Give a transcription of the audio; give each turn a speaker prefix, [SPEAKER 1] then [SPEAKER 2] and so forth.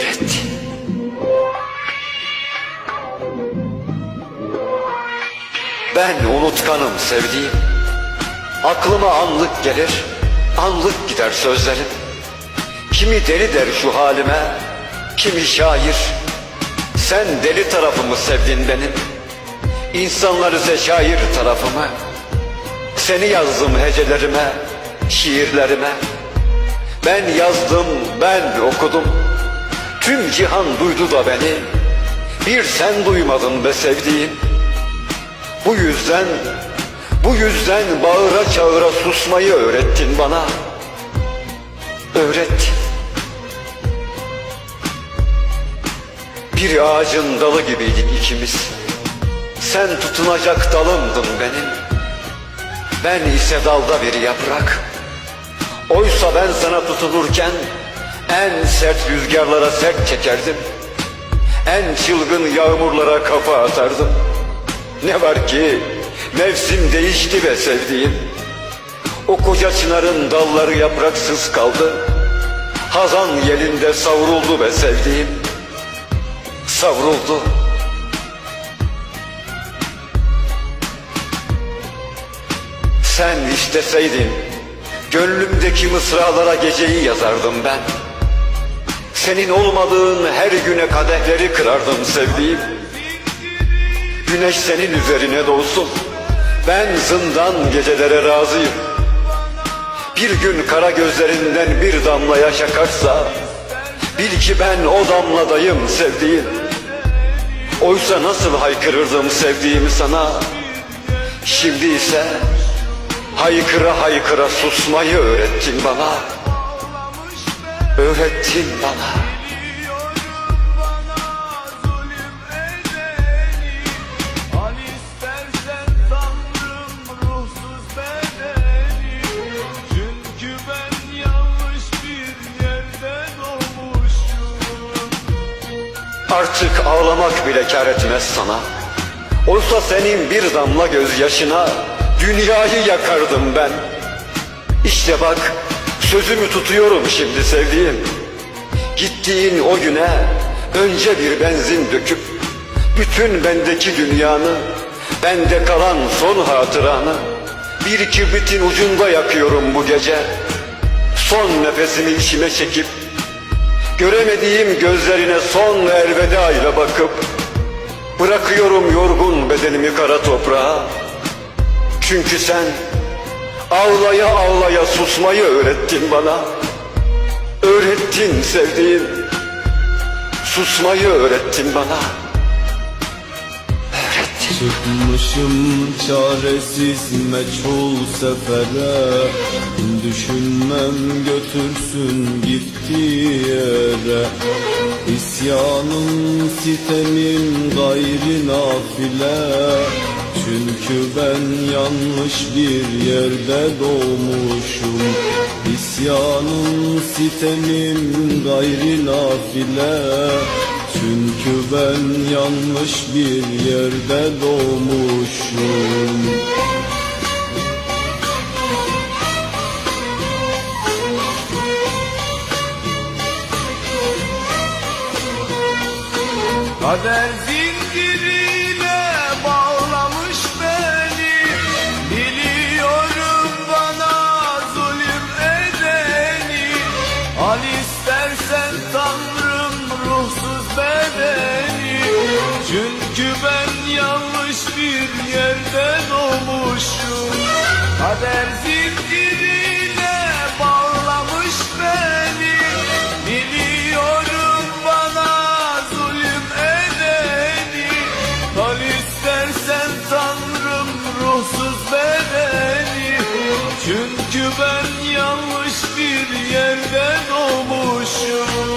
[SPEAKER 1] Öğrettin. Ben unutkanım sevdiğim. Aklıma anlık gelir, anlık gider sözlerim. Kimi deli der şu halime, kimi şair. Sen deli tarafımı sevdin benim. İnsanlar ise şair tarafımı. Seni yazdım hecelerime, şiirlerime. Ben yazdım, ben okudum. Tüm cihan duydu da beni. Bir sen duymadın be sevdiğim. Bu yüzden, bu yüzden bağıra çağıra susmayı öğrettin bana. Öğrettin. Bir ağacın dalı gibiydik ikimiz. Sen tutunacak dalımdın benim. Ben ise dalda bir yaprak. Oysa ben sana tutunurken en sert rüzgarlara sert çekerdim. En çılgın yağmurlara kafa atardım. Ne var ki mevsim değişti be sevdiğim. O koca çınarın dalları yapraksız kaldı. Hazan yelinde savruldu be sevdiğim. Savruldu. Sen isteseydin Gönlümdeki mısralara geceyi yazardım ben Senin olmadığın her güne kadehleri kırardım sevdiğim. Güneş senin üzerine doğsun. Ben zindan gecelere razıyım. Bir gün kara gözlerinden bir damla yaş akarsa Bil ki ben o damladayım sevdiğim. Oysa nasıl haykırırdım sevdiğimi sana? Şimdi ise Haykıra haykıra susmayı öğrettin bana.
[SPEAKER 2] Yerde doğmuşum
[SPEAKER 1] Artık ağlamak bile kar etmez sana. Oysa senin bir damla gözyaşına dünyayı yakardım ben. İşte bak sözümü tutuyorum şimdi sevdiğim. Gittiğin o güne önce bir benzin döküp bütün bendeki dünyanı, bende kalan son hatıranı bir kibritin ucunda yakıyorum bu gece. Son nefesimi içime çekip göremediğim gözlerine son elveda ile bakıp bırakıyorum yorgun bedenimi kara toprağa. Çünkü sen ağlaya ağlaya susmayı öğrettin bana. Öğrettin sevdiğim. Susmayı öğrettin bana. Öğrettin.
[SPEAKER 3] Çıkmışım çaresiz meçhul sefere Düşünmem götürsün gittiği yere İsyanım sitemim gayri nafile Çünkü ben yanlış bir yerde doğmuşum. İsyanım sitemim gayri nafile. Çünkü ben yanlış bir yerde doğmuşum.
[SPEAKER 2] Kader Çünkü ben yanlış bir yerde doğmuşum Kader zincirine bağlamış beni. Biliyorum bana zulüm edeni. Kal istersen Tanrım ruhsuz bedeni. Çünkü ben yanlış bir yerde doğmuşum